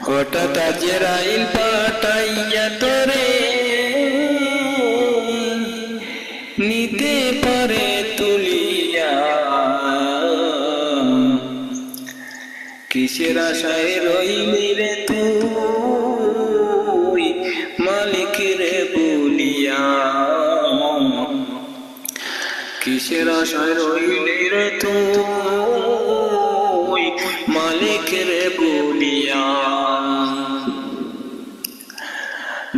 হঠাৎ আজরাইল পাঠাইয়া তোরে। নিতে পারে তুলিয়া। কিসের আশায় রইলি রে তুই? মালিক রে বলিয়া। কিসের আশায় রইলি রে তুই? মালিক রে বলিয়া।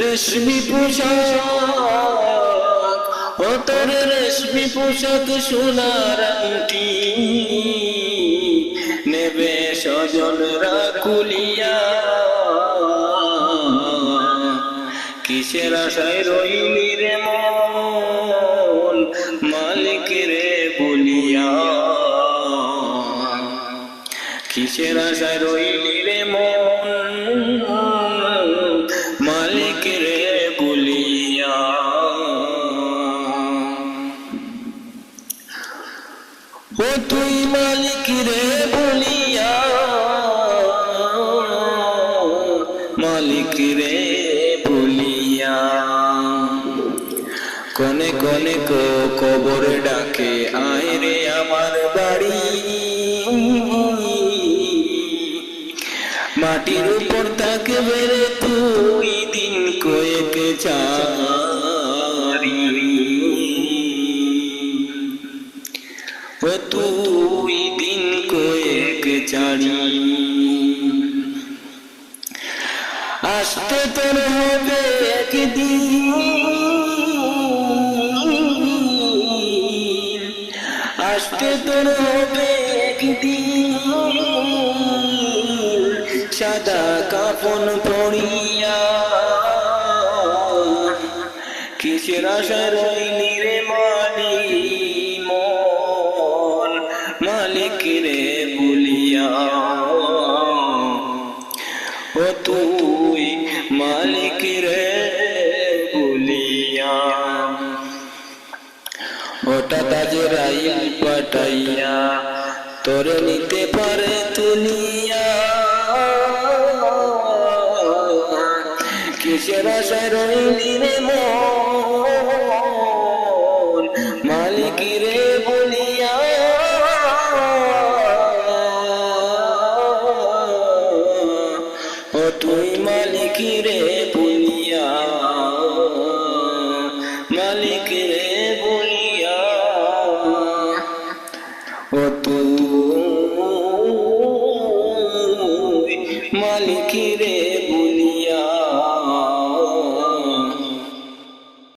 রেশমি পোশাক, ও তোর রেশমি পোশাক সোনার আংটি। নেবে সজনরা কুলিয়া। কিসের আশায় রইলি রে মন মালিক রে বলিয়া। কিসের আশায় রইলি রে মন কনে কনে কবর ডাকে, আয় রে আমার বাড়ি। মাটির উপর তাকে বেড়ে তুই দিন কয়েক চারি তুই দিন কয়েক চারি আসতে তোর হবে একদিন। সাদা কাপন পড়িয়া কিসের আশা রইলি রে মালি মন মালিক রে বলিয়া ও তুই মালিক রে হঠাৎ আজ রাইল পাঠাইয়া তোরে নিতে পারে তুলিয়া কিসের আশায় রইলি রে মন? মালিক রে বলিয়া। ও তুই মালিক রে বলিয়া। মালিকিরে বলি।